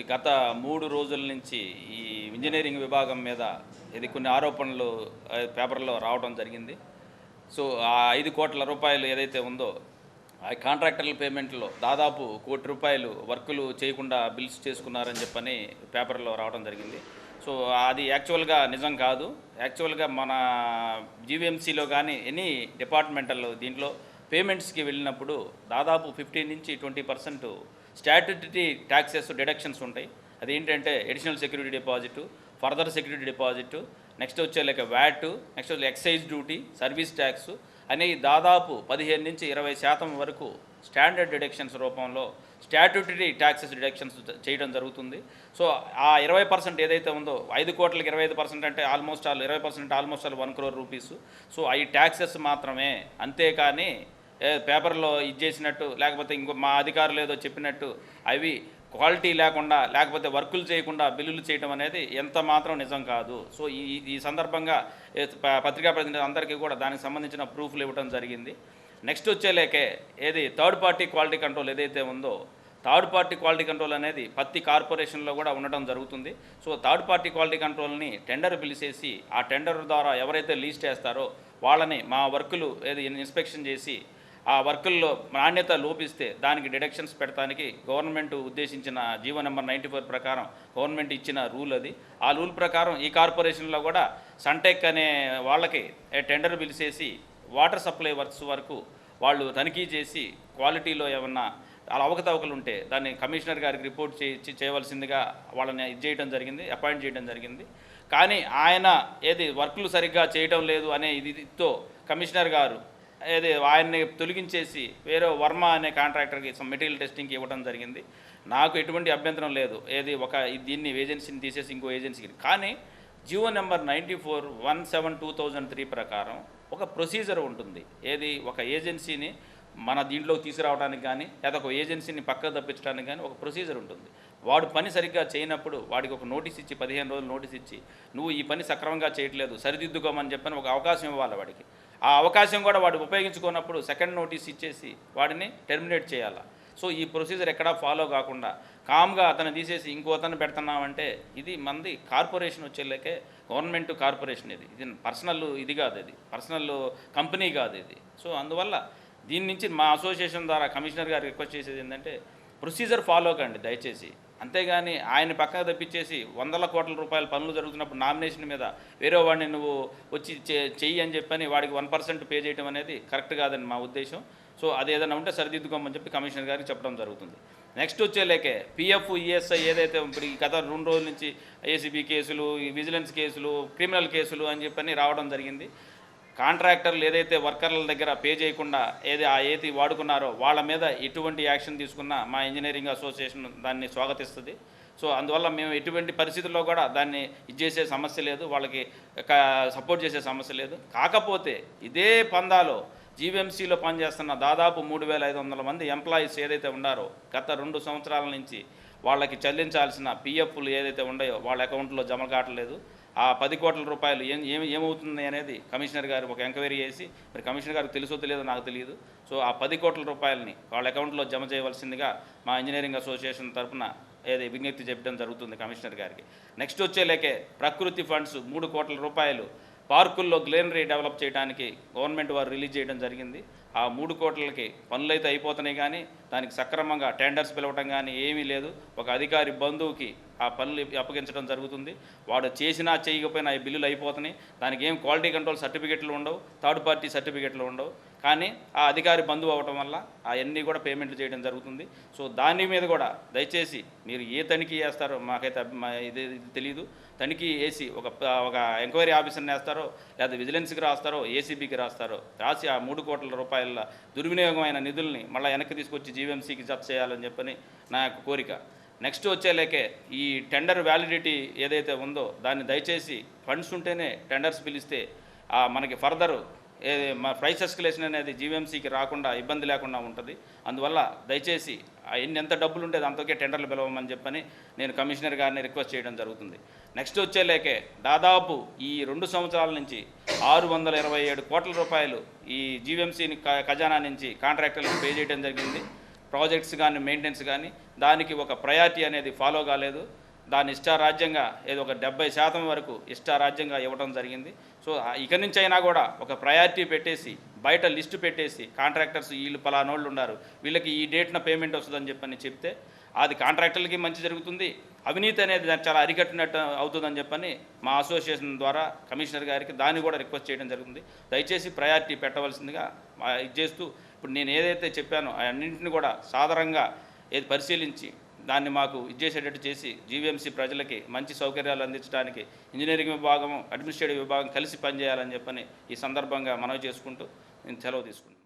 గత మూడు రోజుల నుంచి ఈ ఇంజనీరింగ్ విభాగం మీద ఇది కొన్ని ఆరోపణలు పేపర్లో రావడం జరిగింది. సో ఆ ఐదు కోట్ల రూపాయలు ఏదైతే ఉందో ఆ కాంట్రాక్టర్ల పేమెంట్లో దాదాపు కోటి రూపాయలు వర్కులు చేయకుండా బిల్స్ చేసుకున్నారని చెప్పని పేపర్లో రావడం జరిగింది. సో అది యాక్చువల్గా నిజం కాదు. యాక్చువల్గా మన జీవీఎంసీలో కానీ ఎనీ డిపార్ట్మెంటల్ దీంట్లో పేమెంట్స్కి వెళ్ళినప్పుడు దాదాపు ఫిఫ్టీన్ నుంచి twenty percent statutory taxes deductions ఉంటాయి. అదేంటంటే additional security deposit further security deposit next వచ్చే లైక్ వ్యాట్ నెక్స్ట్ వచ్చే ఎక్సైజ్ డ్యూటీ సర్వీస్ ట్యాక్స్ అనేవి దాదాపు పదిహేను నుంచి ఇరవై శాతం వరకు స్టాండర్డ్ డిడక్షన్స్ రూపంలో స్టాట్యుటరీ ట్యాక్సెస్ డిడక్షన్స్ చేయడం జరుగుతుంది. సో ఆ ఇరవై పర్సెంట్ ఏదైతే ఉందో ఐదు కోట్లకి ఇరవై ఐదు పర్సెంట్ అంటే ఆల్మోస్ట్ ఆల్ ఇరవై percent almost all one crore rupees. So అవి ట్యాక్సెస్ మాత్రమే. అంతేకాని పేపర్లో ఇది చేసినట్టు లేకపోతే ఇంకో మా అధికారులు ఏదో చెప్పినట్టు అవి క్వాలిటీ లేకుండా లేకపోతే వర్కులు చేయకుండా బిల్లులు చేయడం అనేది ఎంత మాత్రం నిజం కాదు. సో ఈ ఈ సందర్భంగా పత్రికా ప్రతినిధులు అందరికీ కూడా దానికి సంబంధించిన ప్రూఫ్లు ఇవ్వడం జరిగింది. నెక్స్ట్ వచ్చేలేకే ఏది థర్డ్ పార్టీ క్వాలిటీ కంట్రోల్ ఏదైతే ఉందో థర్డ్ పార్టీ క్వాలిటీ కంట్రోల్ అనేది పత్తి కార్పొరేషన్లో కూడా ఉండడం జరుగుతుంది. సో థర్డ్ పార్టీ క్వాలిటీ కంట్రోల్ని టెండర్ పిలిచేసి ఆ టెండర్ ద్వారా ఎవరైతే లీజ్ చేస్తారో వాళ్ళని మా వర్కులు ఏది ఇన్స్పెక్షన్ చేసి ఆ వర్కుల్లో నాణ్యత లోపిస్తే దానికి డిడక్షన్స్ పెట్టడానికి గవర్నమెంట్ ఉద్దేశించిన జీవో నెంబర్ నైంటీ ఫోర్ ప్రకారం గవర్నమెంట్ ఇచ్చిన రూల్ అది. ఆ రూల్ ప్రకారం ఈ కార్పొరేషన్లో కూడా సన్టెక్ అనే వాళ్ళకి టెండర్ పిలిచేసి వాటర్ సప్లై వర్క్స్ వరకు వాళ్ళు తనిఖీ చేసి క్వాలిటీలో ఏమన్నా అలా అవకతవకలు ఉంటే దాన్ని కమిషనర్ గారికి రిపోర్ట్ చేయించి చేయవలసిందిగా వాళ్ళని ఇది చేయడం జరిగింది అపాయింట్ చేయడం జరిగింది. కానీ ఆయన ఏది వర్కులు సరిగ్గా చేయడం లేదు అనే ఇదితో కమిషనర్ గారు ఏది ఆయన్ని తొలగించేసి వేరే వర్మ అనే కాంట్రాక్టర్కి మెటీరియల్ టెస్టింగ్కి ఇవ్వడం జరిగింది. నాకు ఎటువంటి అభ్యంతరం లేదు. ఏది ఒక దీన్ని ఏజెన్సీని తీసేసి ఇంకో ఏజెన్సీకి కానీ GO number ninety four one seven two thousand three ప్రకారం ఒక ప్రొసీజర్ ఉంటుంది. ఏది ఒక ఏజెన్సీని మన దీంట్లోకి తీసుకురావడానికి కానీ లేదా ఒక ఏజెన్సీని పక్కకు తప్పించడానికి కానీ ఒక ప్రొసీజర్ ఉంటుంది. వాడు పని సరిగ్గా చేయనప్పుడు వాడికి ఒక నోటీస్ ఇచ్చి పదిహేను రోజులు నోటీస్ ఇచ్చి నువ్వు ఈ పని సక్రమంగా చేయట్లేదు సరిదిద్దుకోమని చెప్పని ఒక అవకాశం ఇవ్వాలి వాడికి. ఆ అవకాశం కూడా వాడు ఉపయోగించుకున్నప్పుడు సెకండ్ నోటీస్ ఇచ్చేసి వాడిని టెర్మినేట్ చేయాలా. సో ఈ ప్రొసీజర్ ఎక్కడా ఫాలో కాకుండా కామ్గా అతను తీసేసి ఇంకో అతను పెడుతున్నామంటే ఇది మంది కార్పొరేషన్ వచ్చేలేకే గవర్నమెంట్ కార్పొరేషన్ ఇది. ఇది పర్సనల్ ఇది కాదు ఇది. పర్సనల్ కంపెనీ కాదు ఇది. సో అందువల్ల దీని నుంచి మా అసోసియేషన్ ద్వారా కమిషనర్ గారు రిక్వెస్ట్ చేసేది ఏంటంటే ప్రొసీజర్ ఫాలో కండి దయచేసి. అంతేగాని ఆయన పక్కన తప్పించేసి వందల కోట్ల రూపాయల పనులు జరుగుతున్నప్పుడు నామినేషన్ మీద వేరే వాడిని నువ్వు వచ్చి చెయ్యి అని చెప్పని వాడికి వన్ పర్సెంట్ పే చేయడం అనేది కరెక్ట్ కాదని మా ఉద్దేశం. సో అది ఏదైనా ఉంటే సరిదిద్దుకోమని చెప్పి కమిషనర్ గారికి చెప్పడం జరుగుతుంది. నెక్స్ట్ వచ్చేలేకే పిఎఫ్ ఈఎస్ఐ ఏదైతే ఇప్పుడు ఈ గత రెండు రోజుల నుంచి ఏసీబీ కేసులు ఈ విజిలెన్స్ కేసులు క్రిమినల్ కేసులు అని చెప్పని రావడం జరిగింది. కాంట్రాక్టర్లు ఏదైతే వర్కర్ల దగ్గర పే చేయకుండా ఏది ఆ ఏది వాడుకున్నారో వాళ్ళ మీద ఎటువంటి యాక్షన్ తీసుకున్నా మా ఇంజనీరింగ్ అసోసియేషన్ దాన్ని స్వాగతిస్తుంది. సో అందువల్ల మేము ఎటువంటి పరిస్థితుల్లో కూడా దాన్ని ఇది చేసే సమస్య లేదు వాళ్ళకి సపోర్ట్ చేసే సమస్య లేదు. కాకపోతే ఇదే పందాలో జీవీఎంసీలో పనిచేస్తున్న దాదాపు మూడు వేల ఐదు వందల మంది ఎంప్లాయీస్ ఏదైతే ఉన్నారో గత రెండు సంవత్సరాల నుంచి వాళ్ళకి చెల్లించాల్సిన పిఎఫ్లు ఏదైతే ఉన్నాయో వాళ్ళ అకౌంట్లో జమ కావట్లేదు. ఆ పది కోట్ల రూపాయలు ఏం ఏమి ఏమవుతుంది అనేది కమిషనర్ గారు ఒక ఎంక్వైరీ చేసి మరి కమిషనర్ గారికి తెలుసో తెలియదో నాకు తెలియదు. సో ఆ పది కోట్ల రూపాయలని వాళ్ళ అకౌంట్లో జమ చేయవలసిందిగా మా ఇంజనీరింగ్ అసోసియేషన్ తరఫున ఏది విజ్ఞప్తి చెప్పడం జరుగుతుంది కమిషనర్ గారికి. నెక్స్ట్ వచ్చేలేకే ప్రకృతి ఫండ్స్ మూడు కోట్ల రూపాయలు పార్కుల్లో గ్రీనరీ డెవలప్ చేయడానికి గవర్నమెంట్ వారు రిలీజ్ చేయడం జరిగింది. ఆ మూడు కోట్లకి పనులు అయితే అయిపోతున్నాయి కానీ దానికి సక్రమంగా టెండర్స్ పిలవటం కానీ ఏమీ లేదు. ఒక అధికారి బంధువుకి ఆ పనులు అప్పగించడం జరుగుతుంది. వాడు చేసినా చేయకపోయినా ఈ బిల్లులు అయిపోతున్నాయి. దానికి ఏం క్వాలిటీ కంట్రోల్ సర్టిఫికెట్లు ఉండవు. థర్డ్ పార్టీ సర్టిఫికెట్లు ఉండవు. కానీ ఆ అధికారి బంధువు అవ్వటం వల్ల అవన్నీ కూడా పేమెంట్లు చేయడం జరుగుతుంది. సో దాని మీద కూడా దయచేసి మీరు ఏ తనిఖీ చేస్తారో మాకైతే మా ఇది తెలియదు తనిఖీ వేసి ఒక ఒక ఎంక్వైరీ ఆఫీసర్ని వేస్తారో లేదా విజిలెన్స్కి రాస్తారో ఏసీబీకి రాస్తారో రాసి ఆ మూడు కోట్ల రూపాయల దుర్వినియోగమైన నిధుల్ని మళ్ళీ వెనక్కి తీసుకొచ్చి జీవీఎంసీకి జప్ చేయాలని చెప్పని నా యొక్క కోరిక. నెక్స్ట్ వచ్చేలేకే ఈ టెండర్ వ్యాలిడిటీ ఏదైతే ఉందో దాన్ని దయచేసి ఫండ్స్ ఉంటేనే టెండర్స్ పిలిస్తే మనకి ఫర్దర్ ఏది మా ప్రైస్ ఎస్కలేషన్ అనేది జీవీఎంసీకి రాకుండా ఇబ్బంది లేకుండా ఉంటుంది. అందువల్ల దయచేసి ఆ ఎన్ని ఎంత డబ్బులు ఉంటే అంతకే టెండర్లు పిలవమని చెప్పని నేను కమిషనర్ గారిని రిక్వెస్ట్ చేయడం జరుగుతుంది. నెక్స్ట్ వచ్చేలేకే దాదాపు ఈ రెండు సంవత్సరాల నుంచి ఆరు వందల ఇరవై ఏడు కోట్ల రూపాయలు ఈ జీవీఎంసీని ఖజానా నుంచి కాంట్రాక్టర్లకు పే చేయడం జరిగింది. ప్రాజెక్ట్స్ కానీ మెయింటెనెన్స్ కానీ దానికి ఒక ప్రయారిటీ అనేది ఫాలో కాలేదు. దాని ఇష్టారాజ్యంగా ఏదో ఒక డెబ్బై శాతం వరకు ఇష్టారాజ్యంగా ఇవ్వడం జరిగింది. సో ఇక నుంచి అయినా కూడా ఒక ప్రయారిటీ పెట్టేసి బయట లిస్టు పెట్టేసి కాంట్రాక్టర్స్ వీళ్ళు పలానోళ్ళు ఉన్నారు వీళ్ళకి ఈ డేట్న పేమెంట్ వస్తుందని చెప్పని చెప్తే అది కాంట్రాక్టర్లకి మంచి జరుగుతుంది అవినీతి అనేది దాన్ని చాలా అరికట్టినట్టు అవుతుందని చెప్పని మా అసోసియేషన్ ద్వారా కమిషనర్ గారికి దాన్ని కూడా రిక్వెస్ట్ చేయడం జరుగుతుంది. దయచేసి ప్రయారిటీ పెట్టవలసిందిగా ఆ, ఇది చేస్తూ ఇప్పుడు నేను ఏదైతే చెప్పానో అన్నింటిని కూడా సాధారణంగా ఏది పరిశీలించి దాన్ని మాకు ఇచ్చేసేటట్టు చేసి జీవీఎంసీ ప్రజలకి మంచి సౌకర్యాలు అందించడానికి ఇంజనీరింగ్ విభాగం అడ్మినిస్ట్రేటివ్ విభాగం కలిసి పనిచేయాలని చెప్పని ఈ సందర్భంగా మనవి చేసుకుంటూ నేను సెలవు తీసుకుంటాను